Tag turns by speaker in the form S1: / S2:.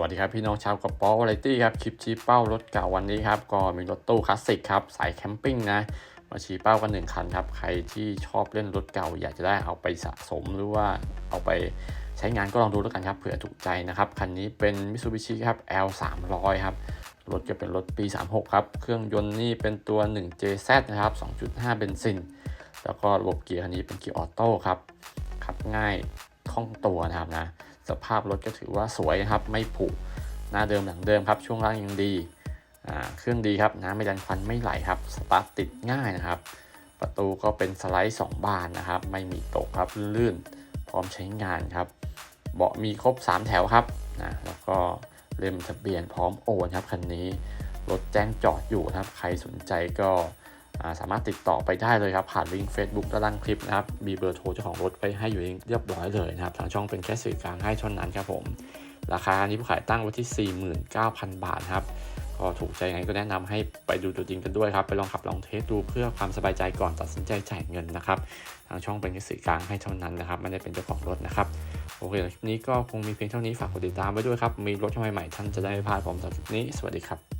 S1: วัสดีครับพี่น้องชาวกระป๋อวาไรตี้ครับคลิปชี้เป้ารถเก่าวันนี้ครับก็มีรถตู้คลาสสิกครับสายแคมปิ้งนะมาชี้เป้ากันหนึ่งคันครับใครที่ชอบเล่นรถเก่า อยากจะได้เอาไปสะสมหรือว่าเอาไปใช้งานก็ลองดูแล้วกันครับเผื่อถูกใจนะครับคันนี้เป็น Mitsubishi ครับ L 3 0 0ครับรถจะเป็นรถปี 36 ครับ เครื่องยนต์นี่เป็นตัว 1JZ นะครับ 2.5 เบนซิน แล้วก็ระบบเกียร์คันนี้เป็นเกียร์ออโต้ครับขับง่ายคล่องตัวนะครับนะ สภาพรถก็ถือว่าสวยนะครับ ไม่ผุหน้าเดิมหลังเดิมครับ ช่วงล่างยังดีเครื่องดีครับน้ำไม่ดันควันไม่ไหลครับ สตาร์ทติดง่ายนะครับ ประตูก็เป็นสไลด์ 2 บานนะครับ ไม่มีตกครับลื่นพร้อมใช้งานครับ เบาะมีครบ 3 แถวครับนะแล้วก็เล่มทะเบียนพร้อมโอนครับคันนี้รถแจ้งจอดอยู่ครับ ใครสนใจก็ สามารถติดต่อไปได้เลยครับผ่านลิงก์ Facebook ด้านล่างคลิปนะครับมีเบอร์โทรเจ้าของรถไว้ให้อยู่เรียบร้อยเลยนะครับทางช่องเป็นแค่สื่อกลางให้เท่านั้นครับผมราคานี้ผู้ขายตั้งไว้ที่ 49,000 บาทครับก็ถูกใจไงก็แนะนำให้ไปดูตัวจริงกันด้วยครับ ไปลองขับลองเทสดูเพื่อความสบายใจก่อนตัดสินใจจ่ายเงินนะครับ ทางช่องเป็นแค่สื่อกลางให้เท่านั้นนะครับไม่ได้เป็นเจ้าของรถนะครับ โอเคคลิปนี้ก็คงมีเพียงเท่านี้ฝากกดติดตามไว้ด้วยครับ มีรถใหม่ๆท่านจะได้ไม่พลาดผมสำหรับคลิปนี้ สวัสดีครับ